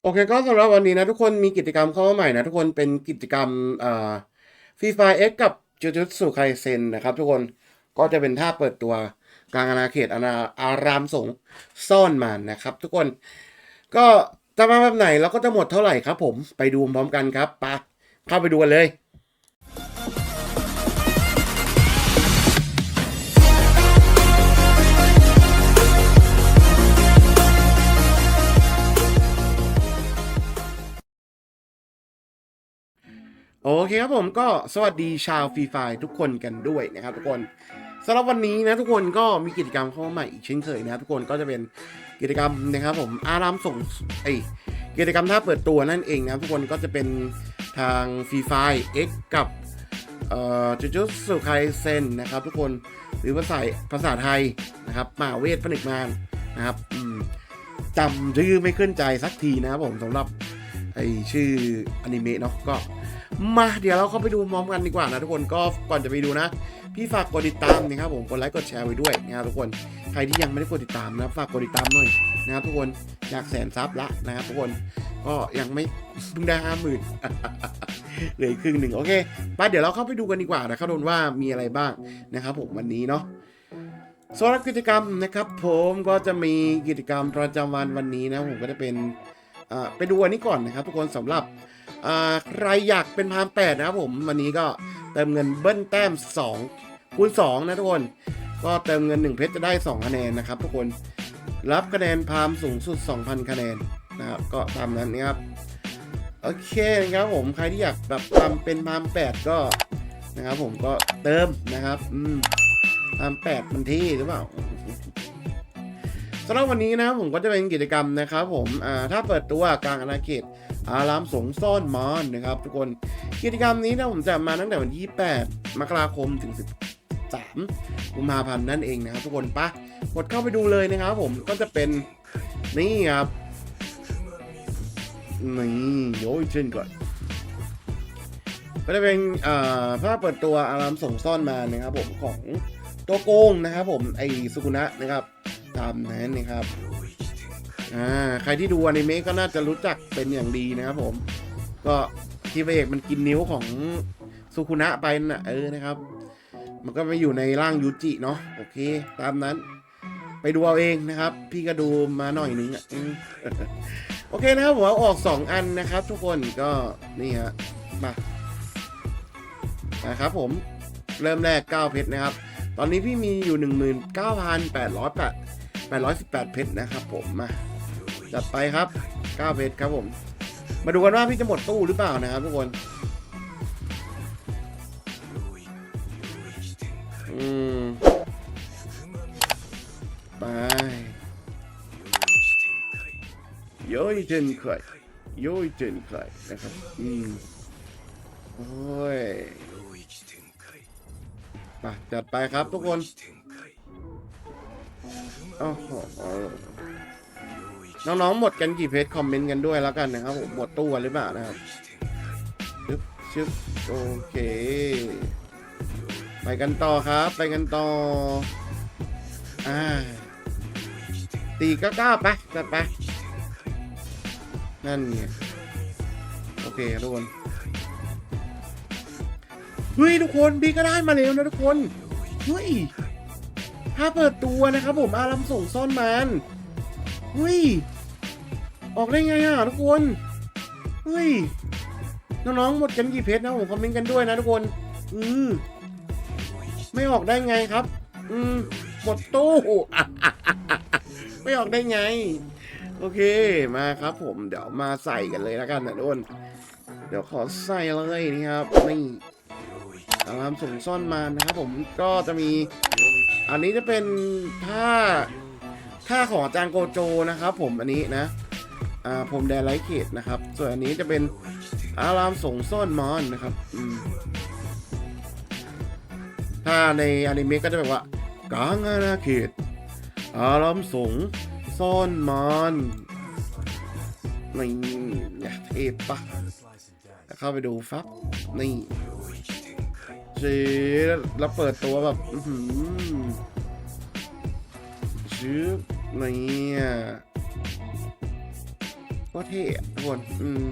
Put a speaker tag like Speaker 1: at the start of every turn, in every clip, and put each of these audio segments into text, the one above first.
Speaker 1: โอเคก็สำหรับวันนี้นะทุกคนมีกิจกรรมเข้ามาใหม่นะทุกคนเป็นกิจกรรมอ่าฟรีไฟเอ็กกับจูจูสุไคเซนนะครับทุกคนก็จะเป็นท่าเปิดตัวกลางอาณาเขตอาณาอารามสงซ่อนมานะครับ ทุกคนก็จะมาแบบไหนแล้วก็จะหมดเท่าไหร่ครับผมไปดูพร้อมกันครับไปะเข้าไปดูกันเลย โอเคครับผมก็สวัสดีชาวฟรีไฟทุกคนกันด้วยนะครับทุกคนสำหรับวันนี้นะทุกคนก็มีกิจกรรมเข้ามาใหม่อีกเช่นเคยนะครับทุกคนก็จะเป็นกิจกรรมนะครับผมอารามส่งไอกิจกรรมท่าเปิดตัวนั่นเองนะทุกคนก็จะเป็นทางฟรีไฟ X กับเอ่อจูจูสุไคเซนนะครับทุกคนหรือภาษาภาษาไทยนะครับมาเวทผนึกมารนะครับจำชื่อไม่ขึ้นใจสักทีนะครับผมสำหรับไอชื่ออนิเมะเนาะก็ มาเดี๋ยวเราเข้าไปดูพร้อมกันดีกว่านะทุกคนก็ก่อนจะไปดูนะ พี่ฝากกดติดตามนะครับผมกดไลค์กดแชร์ไว้ด้วยนะครับทุกคนใครที่ยังไม่ได้กดติดตามนะฝากกดติดตามหน่อยนะครับทุกคนอยากแสนซับละนะครับทุกคนก็ยังไม่เพิ่งได้ห้าหมื่นเหลือครึ่งหนึ่งโอเคไปเดี๋ยวเราเข้าไปดูกันดีกว่านะครับทุกคนว่ามีอะไรบ้างนะครับผมวันนี้เนาะสำหรับกิจกรรมนะครับ ผมก็จะมีกิจกรรมประจำวันวันนี้นะผมก็จะเป็นอ่าไปดูอันนี้ก่อนนะครับ ทุกคนสำหรับ ใครอยากเป็นพามแปดนะครับผมวันนี้ก็เติมเงินเบิ้ลแต้ม2คูณ2นะทุกคน ก็เติมเงิน 1 เพชรจะได้ 2 คะแนนนะครับทุกคนรับคะแนนพามสูงสุด 2,000 คะแนนนะครับก็ตามนั้นนะครับโอเคนะครับผมใครที่อยากแบบทำเป็นพามแปดก็นะครับผมก็เติมนะครับอืมพามแปดมันที่หรือเปล่าสำหรับวันนี้นะครับผมก็จะเป็นกิจกรรมนะครับผมอ่าถ้าเปิดตัวกลางอาณาเขต อารามสงซ่อนมอนนะครับ ทุกคนกิจกรรมนี้นะผมจะมาตั้งแต่วันที่ 8 มกราคมถึง 13 กุมภาพันธ์นั่นเองนะครับทุกคนปะกดเข้าไปดูเลยนะครับผมก็จะเป็นนี่ครับนี่โย้ยเช่นก่อนก็จะเป็นภาพเปิดตัวอารามสงซ่อนมานะครับผมของตัวโกงนะครับผมไอสุกุนะนะครับ ตามนั้นนะครับ อ่าใครที่ดูอนิเมะก็น่าจะรู้จักเป็นอย่างดีนะครับผม ก็ที่พระเอกมันกินนิ้วของสุคุนะไปน่ะเออนะครับ มันก็ไปอยู่ในร่างยูจิเนาะโอเค ตามนั้น ไปดูเอาเองนะครับ พี่ก็ดูมาหน่อยนึงอะโอเคนะครับผมเอาออก 2 อันนะครับ ทุกคนก็นี่ฮะมานะครับผมเริ่มแรก 9 เพชรนะครับ ตอนนี้พี่มีอยู่ 19,808 818 เพชรนะครับผมมา จัดไปครับ9เพชรครับผม มาดูกันว่าพี่จะหมดตู้หรือเปล่านะครับทุกคน อืม ไปโย้ยเจนใครโย้ยเจนใครนะครับ อืม โอ้ยไปจัดไปครับทุกคน โอ้โห น้องๆหมดกันกี่เพจคอมเมนต์กันด้วยแล้วกันนะครับผมหมดตู้กันหรือเปล่านะครับชึบชึบโอเค ไปกันต่อครับ ไปกันต่ออ่าตีก็ก้าไปจัดไปนั่นไงโอเคทุกคนเฮ้ยทุกคนพี่ก็ได้มาแล้วนะทุกคนเฮ้ยถ้าเปิดตัวนะครับผมอารัมส่งซ่อนมัน เฮ้ย ออกได้ไงอะทุกคน เฮ้ย น้องๆหมดกันกี่เพชรนะผมคอมเมนต์กันด้วยนะทุกคน อือ ไม่ออกได้ไงครับ อืมหมดตู้ไม่ออกได้ไง โอเค มาครับผม เดี๋ยวมาใส่กันเลยแล้วกันนะทุกคน เดี๋ยวขอใส่เลยนี่ครับ นี่อารามส่งซ่อนมานะครับผมก็จะมี อันนี้จะเป็นท่า ท่าของอาจารย์โกโจนะครับผมอันนี้นะอ่าผมแดนไลท์เขตนะครับ ส่วนอันนี้จะเป็นอารามสงซ่อนมอนนะครับอืมถ้าในอนิเมะก็จะแบบว่ากลางอาณาเขต อารามสงซ่อนมอนนี่เนี่ยเทปปะแล้วเข้าไปดูฟับนี่เจแล้วเปิดตัวแบบ อื อหือชื่อเนี่ยก็เท่ทุกคนอืม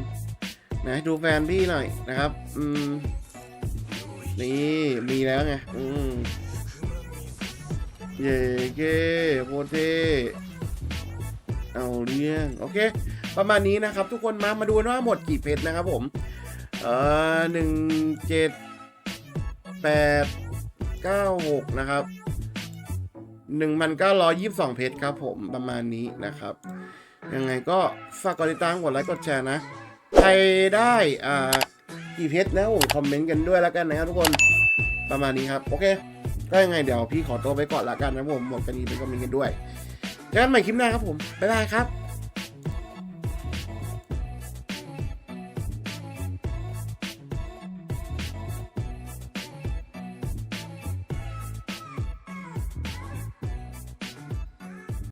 Speaker 1: นะดูแฟนพี่หน่อยนะครับ อืม นี่ มีแล้วไง อืม เย่เก้โคตรเท่เอาเรื่องโอเค ประมาณนี้นะครับ ทุกคนมามาดูว่าหมดกี่เพชรนะครับผม เอ่อหนึ่งเจ็ดแปดเก้าหกนะครับ หนึ่งพันเก้าร้อยยี่สิบสองเพจครับผมประมาณนี้นะครับ ยังไงก็ฝากกดติดตามกดไลค์กดแชร์นะ ใครได้อ่ากี่เพจนะผมคอมเมนต์กันด้วยแล้วกันนะครับทุกคนประมาณนี้ครับ โอเค ก็ยังไงเดี๋ยวพี่ขอตัวไปก่อนละกันนะผมบอกกันนี้ไป็นคอมเมนต์กันด้วยเจอกันใหม่คลิปหน้าครับผม บ๊ายบายครับ